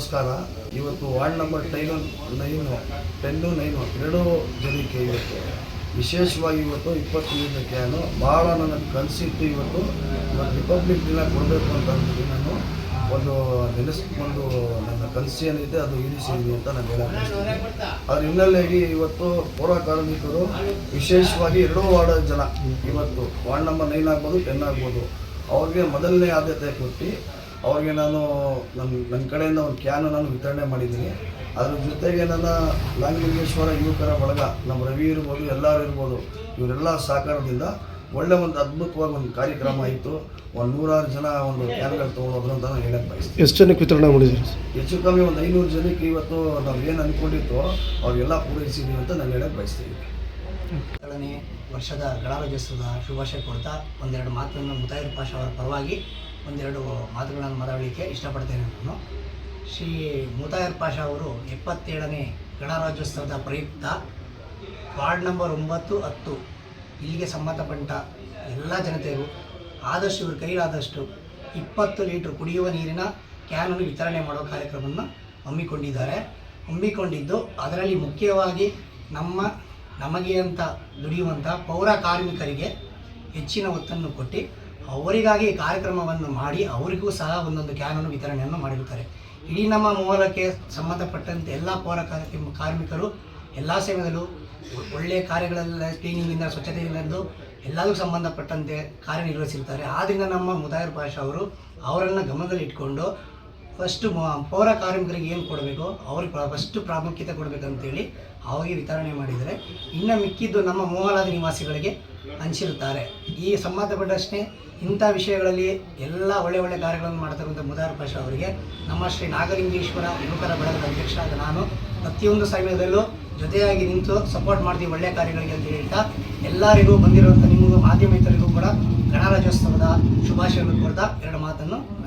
ನಮಸ್ಕಾರ ಇವತ್ತು ward number ಟೈನು ನೈನು ಟೆನ್ನು ನೈನು ಎರಡೂ ಜನಕ್ಕೆ ಇವತ್ತು ವಿಶೇಷವಾಗಿ ಇವತ್ತು ಇಪ್ಪತ್ತು ನಾನು ಭಾಳ ನನ್ನ ಕನಸಿತ್ತು ಇವತ್ತು ಇವತ್ತು ರಿಪಬ್ಲಿಕ್ ದಿನ ಕೊಡಬೇಕು ಅಂತ ಅಂದ್ಬಿಟ್ಟು ನಾನು ಒಂದು ನೆನೆಸ್ಕೊಂಡು ನನ್ನ ಕನಸು ಏನಿದೆ ಅದು ಈಡೇರಿಸಿದ್ವಿ ಅಂತ ನಾನು ಬಯಸ್ತೀನಿ. ಅದ್ರ ಹಿನ್ನೆಲೆಯಾಗಿ ಇವತ್ತು ಪೌರ ಕಾರ್ಮಿಕರು ವಿಶೇಷವಾಗಿ ಎರಡೂ ವಾರ್ಡ್ ಜನ ಇವತ್ತು ವಾರ್ಡ್ ನಂಬರ್ ನೈನ್ ಆಗ್ಬೋದು, ಟೆನ್ ಆಗ್ಬೋದು, ಅವ್ರಿಗೆ ಮೊದಲನೇ ಆದ್ಯತೆ ಕೊಟ್ಟು ಅವ್ರಿಗೆ ನಾನು ನನ್ನ ನನ್ನ ಕಡೆಯಿಂದ ಒಂದು ಕ್ಯಾನ್ ನಾನು ವಿತರಣೆ ಮಾಡಿದ್ದೀನಿ. ಅದ್ರ ಜೊತೆಗೆ ನನ್ನ ಲಾಂಗಲಿಂಗೇಶ್ವರ ಯುವಕರ ಬಳಗ ನಮ್ಮ ರವಿ ಇರ್ಬೋದು ಎಲ್ಲರೂ ಇರ್ಬೋದು ಇವರೆಲ್ಲ ಸಹಕಾರದಿಂದ ಒಳ್ಳೆ ಒಂದು ಅದ್ಭುತವಾಗಿ ಒಂದು ಕಾರ್ಯಕ್ರಮ ಆಯಿತು. ಒಂದು ನೂರಾರು ಜನ ಒಂದು ಕ್ಯಾನ್ಗಳು ತೊಗೊಳೋದ್ರು ಅಂತ ನಾನು ಹೇಳಕ್ಕೆ ಬಯಸ್ತೀನಿ. ಎಷ್ಟು ಜನಕ್ಕೆ ವಿತರಣೆ ಮಾಡಿದ್ದೀರಿ? ಸರ್ ಹೆಚ್ಚು ಕಮ್ಮಿ ಒಂದು ಐನೂರು ಜನಕ್ಕೆ ಇವತ್ತು ನಾವು ಏನು ಅಂದ್ಕೊಂಡಿತ್ತು ಅವ್ರಿಗೆಲ್ಲ ಪೂರೈಸಿದ್ದೀವಿ ಅಂತ ನಾನು ಹೇಳಕ್ಕೆ ಬಯಸ್ತೀನಿ. ವರ್ಷದ ಗಣರಾಜ್ಯೋತ್ಸವದ ಶುಭಾಶಯ ಕೊಡ್ತಾ ಒಂದೆರಡು ಮಾತನ್ನು ಮುತಾಯಿರ್ ಪಾಷ ಅವರ ಪರವಾಗಿ ಒಂದೆರಡು ಮಾತುಗಳನ್ನು ಮಾತಾಡಲಿಕ್ಕೆ ಇಷ್ಟಪಡ್ತೇನೆ ನಾನು. ಶ್ರೀ ಮುತಾಯರ್ ಪಾಷ ಅವರು ಎಪ್ಪತ್ತೇಳನೇ ಗಣರಾಜ್ಯೋತ್ಸವದ ಪ್ರಯುಕ್ತ ವಾರ್ಡ್ ನಂಬರ್ ಒಂಬತ್ತು ಹತ್ತು ಇಲ್ಲಿಗೆ ಸಂಬಂಧಪಟ್ಟ ಎಲ್ಲ ಜನತೆಯರು ಆದಷ್ಟು ಇವರು ಕೈಲಾದಷ್ಟು ಇಪ್ಪತ್ತು ಲೀಟ್ರ್ ಕುಡಿಯುವ ನೀರಿನ ಕ್ಯಾನನ್ನು ವಿತರಣೆ ಮಾಡುವ ಕಾರ್ಯಕ್ರಮವನ್ನು ಹಮ್ಮಿಕೊಂಡಿದ್ದಾರೆ. ಹಮ್ಮಿಕೊಂಡಿದ್ದು ಅದರಲ್ಲಿ ಮುಖ್ಯವಾಗಿ ನಮ್ಮ ನಮಗೆ ಅಂತ ದುಡಿಯುವಂಥ ಪೌರ ಕಾರ್ಮಿಕರಿಗೆ ಹೆಚ್ಚಿನ ಒತ್ತನ್ನು ಕೊಟ್ಟು ಅವರಿಗಾಗಿ ಕಾರ್ಯಕ್ರಮವನ್ನು ಮಾಡಿ ಅವರಿಗೂ ಸಹ ಒಂದೊಂದು ಕ್ಯಾನನ್ನು ವಿತರಣೆಯನ್ನು ಮಾಡಿರುತ್ತಾರೆ. ಇಡೀ ನಮ್ಮ ಮೂಲಕ್ಕೆ ಸಂಬಂಧಪಟ್ಟಂತೆ ಎಲ್ಲ ಪೌರ ಕಾರ್ಮಿಕರು, ಎಲ್ಲ ಸಮಯದಲ್ಲೂ ಒಳ್ಳೆಯ ಕಾರ್ಯಗಳೆಲ್ಲ, ಕ್ಲೀನಿಂಗಿಂದ ಸ್ವಚ್ಛತೆಯಿಂದಲೂ ಎಲ್ಲದಕ್ಕೂ ಸಂಬಂಧಪಟ್ಟಂತೆ ಕಾರ್ಯನಿರ್ವಹಿಸಿರ್ತಾರೆ ಆದ್ದರಿಂದ ನಮ್ಮ ಮುದಾಯರ್ ಪಾಷ ಅವರು ಅವರನ್ನು ಗಮನದಲ್ಲಿ ಇಟ್ಕೊಂಡು ಫಸ್ಟು ಪೌರ ಕಾರ್ಮಿಕರಿಗೆ ಏನು ಕೊಡಬೇಕು, ಅವ್ರಿಗೆ ಫಸ್ಟ್ ಪ್ರಾಮುಖ್ಯತೆ ಕೊಡಬೇಕಂತೇಳಿ ಅವರಿಗೆ ವಿತರಣೆ ಮಾಡಿದರೆ ಇನ್ನು ಮಿಕ್ಕಿದ್ದು ನಮ್ಮ ಮೋಹಲಾದ ನಿವಾಸಿಗಳಿಗೆ ಹಂಚಿರುತ್ತಾರೆ. ಈ ಸಂಬಂಧಪಟ್ಟಷ್ಟೇ ಇಂಥ ವಿಷಯಗಳಲ್ಲಿ ಎಲ್ಲ ಒಳ್ಳೆ ಒಳ್ಳೆ ಕಾರ್ಯಗಳನ್ನು ಮಾಡ್ತಕ್ಕಂಥ ಮುದಾರ್ ಪಾಷ ಅವರಿಗೆ, ನಮ್ಮ ಶ್ರೀ ನಾಗಲಿಂಗೇಶ್ವರ ಯುವಕರ ಬಳಗದ ಅಧ್ಯಕ್ಷರಾದ ನಾನು, ಪ್ರತಿಯೊಂದು ಸಮಯದಲ್ಲೂ ಜೊತೆಯಾಗಿ ನಿಂತು ಸಪೋರ್ಟ್ ಮಾಡ್ತೀವಿ ಒಳ್ಳೆಯ ಕಾರ್ಯಗಳಿಗೆ ಅಂತ ಹೇಳ್ತಾ, ಎಲ್ಲರಿಗೂ ಬಂದಿರುವಂಥ ನಿಮ್ಮ ಮಾಧ್ಯಮಿತರಿಗೂ ಕೂಡ ಗಣರಾಜ್ಯೋತ್ಸವದ ಶುಭಾಶಯಗಳನ್ನು ಕೊಡ್ತಾ ಎರಡು ಮಾತನ್ನು